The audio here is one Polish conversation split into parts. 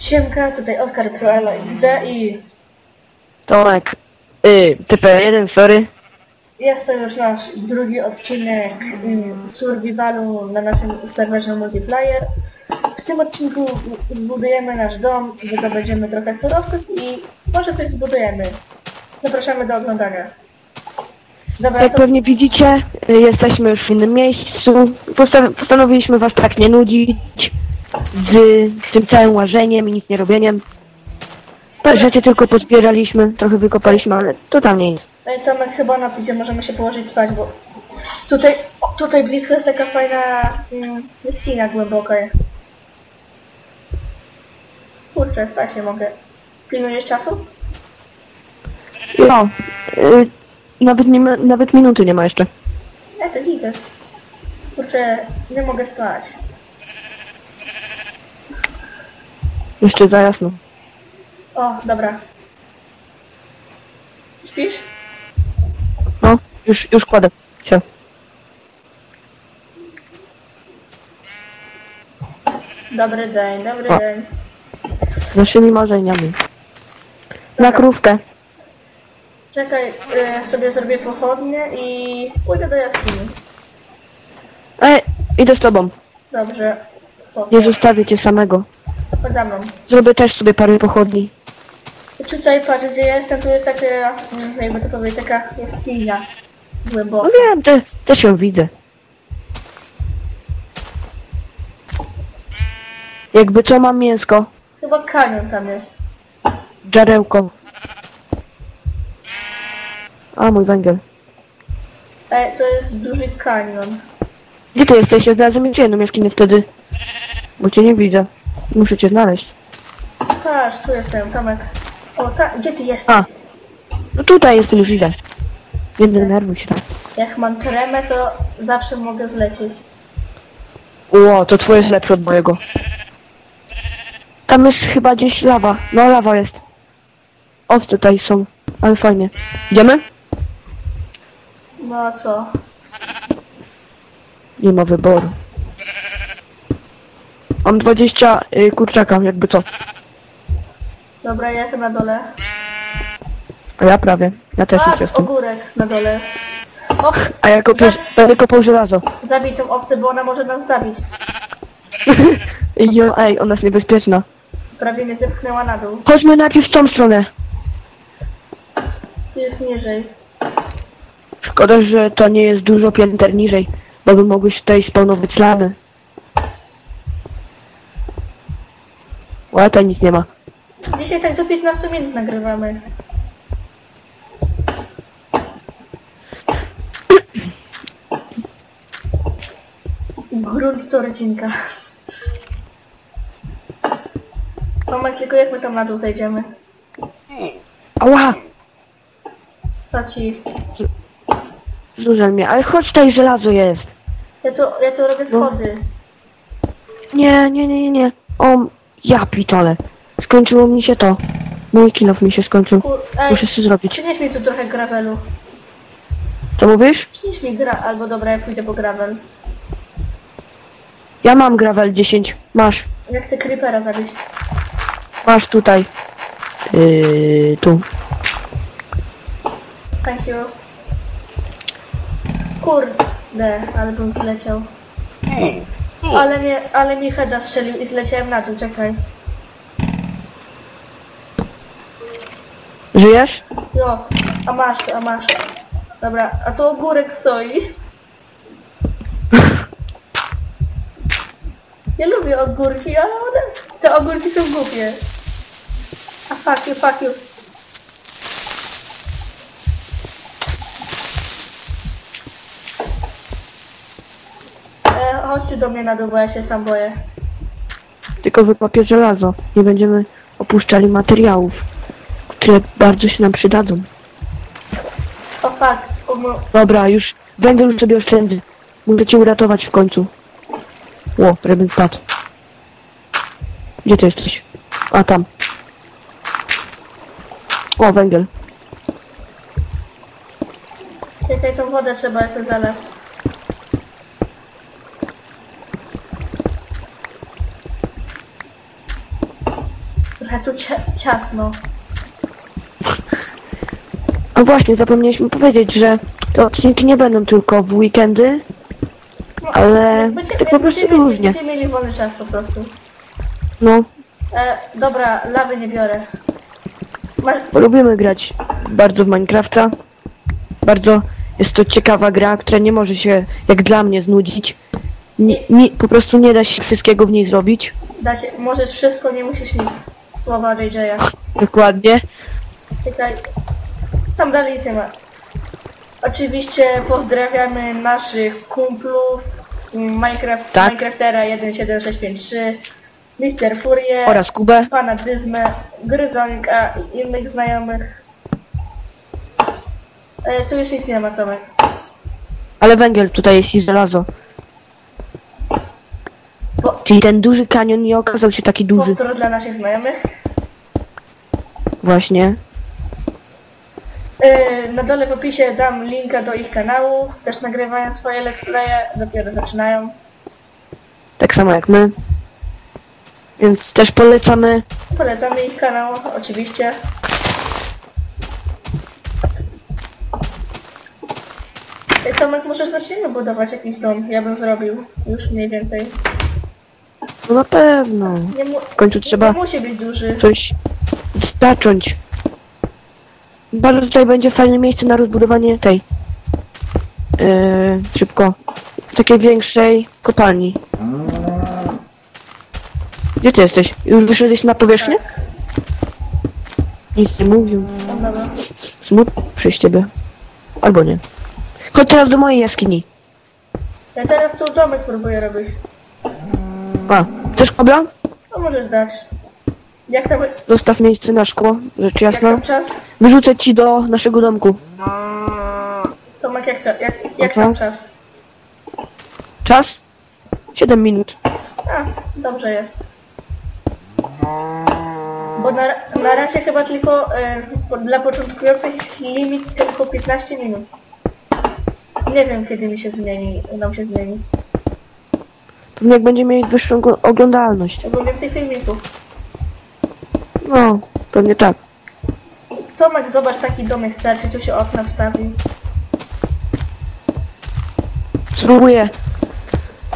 Siemka, tutaj Oskar Proelo XD i Tomek. Y, TP1, sorry. jest to już nasz drugi odcinek y, Survivalu na naszym serwerze multiplayer. W tym odcinku zbudujemy nasz dom, wydobędziemy trochę surowców i może coś zbudujemy. Zapraszamy do oglądania. Dobra, Jak to pewnie widzicie, y, jesteśmy już w innym miejscu. Posta- postanowiliśmy was tak nie nudzić z, z tym całym łażeniem i nic nie robieniem. Te rzeczy tylko pozbieraliśmy, trochę wykopaliśmy, ale to tam nie jest. no i Tomek chyba na co dzień możemy się położyć spać, bo tutaj, tutaj blisko jest taka fajna mm, jaskinia głęboka. Kurczę, spać nie mogę. Pilnujesz czasu? No, y, nawet, nie ma, nawet minuty nie ma jeszcze. Ja to widzę. Kurczę, nie mogę spać. Jeszcze za jasno. O, dobra. Śpisz? No, już, już kładę się. Dobry dzień, dobry O. dzień. Z naszymi marzeniami. Na krówkę. Czekaj, y, sobie zrobię pochodnie i pójdę do jaskini. Ej, idę z tobą. Dobrze. Nie zostawię cię samego. Mną. Zrobię też sobie parę pochodni. Tutaj patrz, gdzie jestem, tu jest taka, mm, jakby to powiedzieć, taka jaskinia. Głęboka. No wiem, te, też ją widzę. Jakby co mam mięsko, Chyba kanion tam jest. żarełko. A, mój węgiel. Ej, to jest duży kanion. Gdzie ty jesteś? Ja znalazłem jeszcze jedną jaskinię wtedy. Bo cię nie widzę. Muszę cię znaleźć. Patrz, tu jestem, Tomek. O, ta, gdzie ty jesteś? A. No tutaj jestem, już idę. Nie denerwuj się tam. Jak mam tremę, to zawsze mogę zlecieć. Ło, to twoje jest lepsze od mojego. Tam jest chyba gdzieś lawa. No, lawa jest. Owce tutaj są. Ale fajnie. Idziemy? No a co? Nie ma wyboru. Mam 20 y, kurczaka, jakby co. Dobra, ja jestem na dole. A ja prawie. Ja też już A, jestem. ogórek na dole jest. O, A ja kopię, będę kopał żelazo. zabij tą owcę, bo ona może nas zabić. Jo, ej, ona jest niebezpieczna. Prawie mnie zepchnęła na dół. Chodźmy najpierw w tą stronę. Tu jest niżej. Szkoda, że to nie jest dużo pięter niżej, bo by mogły się tutaj spawnować slamy. O, tutaj nic nie ma. Dzisiaj tak do 15 minut nagrywamy. Grunt to rodzinka. Tomek, tylko jak my tam na dół zejdziemy? Ała! Co ci? Zużel mnie, ale chodź tutaj żelazo jest. Ja tu, ja tu robię schody. Nie, nie, nie, nie, nie. O, ja pitole. Skończyło mi się to. Mój kilof mi się skończył. Kur... Ej, Muszę się zrobić. przynieś mi tu trochę gravelu. Co mówisz? Przynieś mi gra... Albo dobra, ja pójdę po gravel. Ja mam gravel 10. Masz. Ja chcę creepera zabić. Masz tutaj. Yy, tu. Thank you. Kurde, ale bym wleciał. Ale mnie, ale mi heada strzelił i zleciałem na dół, czekaj. Żyjesz? Jo, a masz, a masz. Dobra, a tu ogórek stoi. Ja lubię ogórki, ale one, te ogórki są głupie. A fuck you, fuck you. Chodźcie do mnie na dół, bo ja się sam boję. Tylko wykopię żelazo. Nie będziemy opuszczali materiałów, które bardzo się nam przydadzą. O fuck, o, mo- Dobra, już węgiel sobie oszczędzę. Muszę cię uratować w końcu. Ło, rybyn spadł. Gdzie ty jesteś? A, tam. O, węgiel. czekaj, tą wodę trzeba jeszcze zalew. Trochę tu cia ciasno. A właśnie, zapomnieliśmy powiedzieć, że te odcinki nie będą tylko w weekendy, No, Ale jak będzie- tak po prostu będziemy- różnie. Będziemy mieli wolny czas po prostu. no, E, dobra, lawy nie biorę. Masz, lubimy grać bardzo w Minecrafta. Bardzo jest to ciekawa gra, która nie może się, jak dla mnie, znudzić. Nie, nie, po prostu nie da się wszystkiego w niej zrobić. dać, możesz wszystko, nie musisz nic. Słowa JJ'a. Dokładnie. Czekaj. Tam dalej ma. Oczywiście pozdrawiamy naszych kumplów. Minecraft, Tak. Minecraftera 17653, Mister Furie, Oraz Kubę. Pana Dyzmę, Gryzonika i innych znajomych. E, tu już nic nie ma, Tomek. Ale węgiel tutaj jest i żelazo. Po, Czyli ten duży kanion nie okazał się taki duży. pozdro dla naszych znajomych. Właśnie. E, na dole w opisie dam linka do ich kanału. Też nagrywają swoje let's playe, dopiero zaczynają. Tak samo jak my. Więc też polecamy. Polecamy ich kanał, oczywiście. Ej, Tomek, może zaczniemy budować jakiś dom? Ja bym zrobił. Już mniej więcej. No na pewno. Nie, mu W końcu trzeba nie musi być duży. coś zacząć. Bardzo tutaj będzie fajne miejsce na rozbudowanie tej. Yy, szybko. Takiej większej kopalni. Gdzie ty jesteś? Już wyszedłeś na powierzchnię? Nic nie mówił. Dobra. Smutno przez ciebie. Albo nie. Chodź teraz do mojej jaskini. Ja teraz tu domek próbuję robić. A, chcesz kobla? No możesz dać. Jak tam, Zostaw miejsce na szkło, rzecz jak jasna. tam czas? Wyrzucę ci do naszego domku. Tomek, jak, jak, jak Aha. tam czas? Czas? 7 minut. A, dobrze jest. Bo na, na razie chyba tylko e, po- dla początkujących limit tylko 15 minut. Nie wiem kiedy mi się zmieni, nam się zmieni. Jak będziemy mieli wyższą oglądalność. Ogólnie tych filmików. No, pewnie tak. Tomek, zobacz taki domek starszy, tu się okna wstawi. Spróbuję.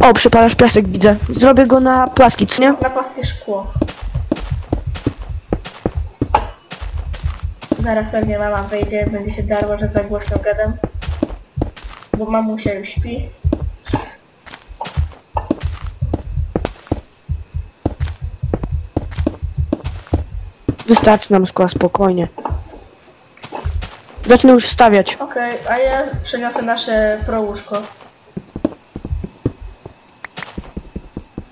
O, przepalasz piasek, widzę. Zrobię go na plaskic, nie? Na płaskie szkło. Zaraz pewnie mama wejdzie, będzie się darła, że za głośno gadam. Bo mamusia już śpi. Wystarczy nam szkła, spokojnie. Zacznę już wstawiać. Okej, a ja przeniosę nasze prołóżko.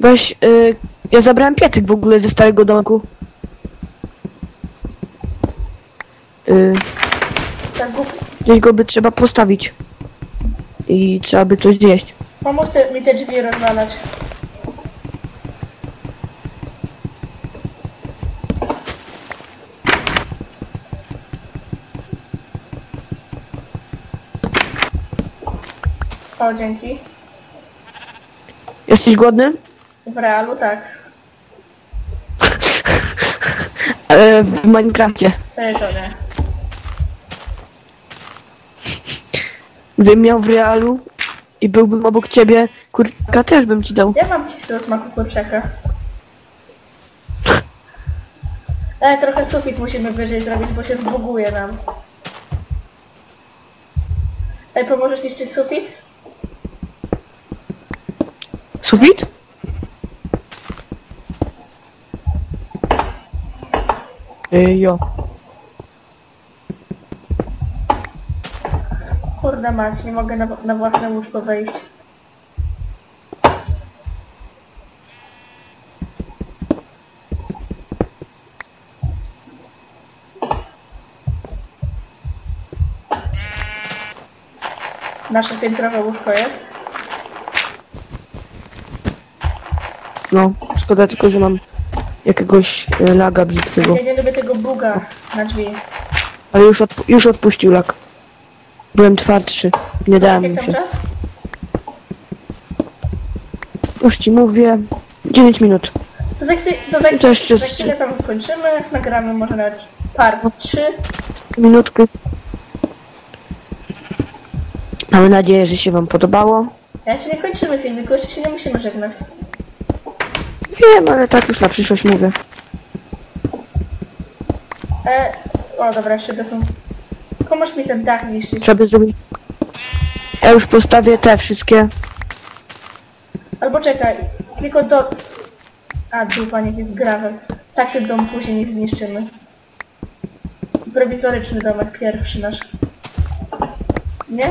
Weź, y, ja zabrałem piecyk w ogóle ze starego domku. Y, Tak głupi. gdzieś go by trzeba postawić. I trzeba by coś zjeść. Pomóż te, mi te drzwi rozwalać. O, dzięki. Jesteś głodny? W realu tak. E, w Minecrafcie. Ej, to nie. Gdybym miał w realu i byłbym obok ciebie, kurka też bym ci dał. Ja mam ci z smaku kurczaka. Ale trochę sufit musimy wyżej zrobić, bo się zbuguje nam. Ej, pomożesz niszczyć sufit? Sufit? Ej, jo. Kurde mać, nie mogę na, na własne łóżko wejść. Nasze piętrowe łóżko jest? No, szkoda tylko, że mam jakiegoś e, laga brzydkiego. Ja nie lubię tego buga na drzwi. Ale już, odpu- już odpuścił lag. Byłem twardszy. Nie dałem mu Jak tam się. czas? Już ci mówię. 9 minut. To za, chwilę, to za, To jeszcze za chwilę tam skończymy, nagramy może nawet part 3. Minutkę. Mamy nadzieję, że się wam podobało. Ja jeszcze nie kończymy filmiku, jeszcze się nie musimy żegnać. Wiem, ale tak już na przyszłość mówię. E, o dobra, jeszcze to są... Komuś mi ten dach niszczyć. Trzeba zrobić... Ja już postawię te wszystkie. Albo czekaj, tylko do... A, dupa, niech jest gravel. Taki dom później nie zniszczymy. Prowizoryczny domek pierwszy nasz. Nie?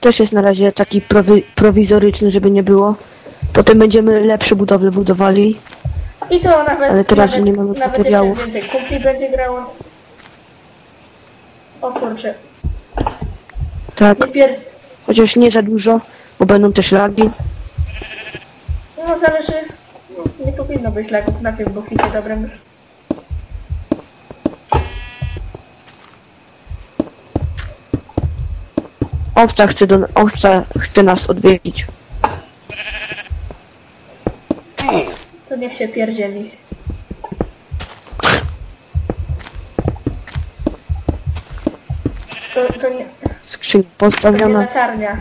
Też jest na razie taki prowi prowizoryczny, żeby nie było. Potem będziemy lepsze budowle budowali. I to nawet... Ale teraz, nawet, nie mamy nawet materiałów. jeszcze więcej kumpli będzie grało. O kurczę. Tak, Nie pier... chociaż nie za dużo, bo będą też lagi. No zależy... Nie powinno być lagów na tym buficie dobrym. Owca chce, do, owca chce nas odwiedzić. To niech się pierdzieli. To, to nie... Skrzynia To nie postawiona. latarnia.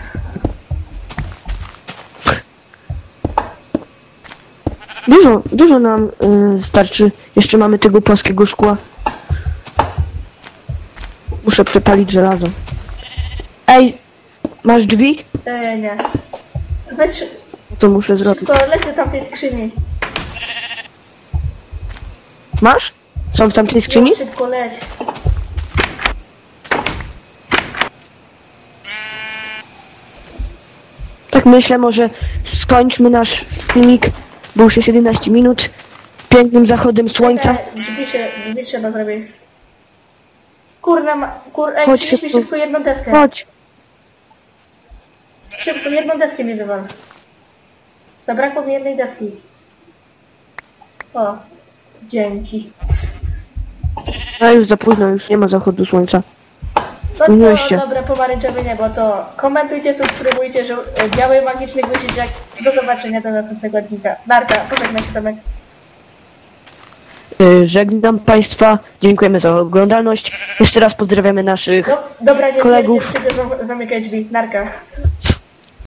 Dużo, dużo nam y, starczy. Jeszcze mamy tego płaskiego szkła. Muszę przepalić żelazo. Ej, masz drzwi? E, nie. Weź... To muszę zrobić. Szybko, leć do tamtej skrzyni. Masz? Są w tamtej skrzyni? Szybko leć. Tak myślę, może skończmy nasz filmik, bo już jest 11 minut. Pięknym zachodem słońca. Drzwi się... Drzwi trzeba zrobić. Kurna ma... Kur... Ej, Chodź przynieś mi szybko. szybko jedną deskę. Chodź. Szybko, jedną deskę mi wywal. Zabrakło mi jednej deski. O, dzięki. A już za późno, już nie ma zachodu słońca. No Spóźniłeś to się. dobre pomarańczowe niebo, to komentujcie, subskrybujcie, że e, magiczny guziczek. Do zobaczenia do następnego odcinka. Narka, pożegnaj się Tomek. Y, Żegnam Państwa, dziękujemy za oglądalność. Jeszcze raz pozdrawiamy naszych No, dobra, nie Kolegów. Kolegów. przyjdę zam- zamykać drzwi. Narka.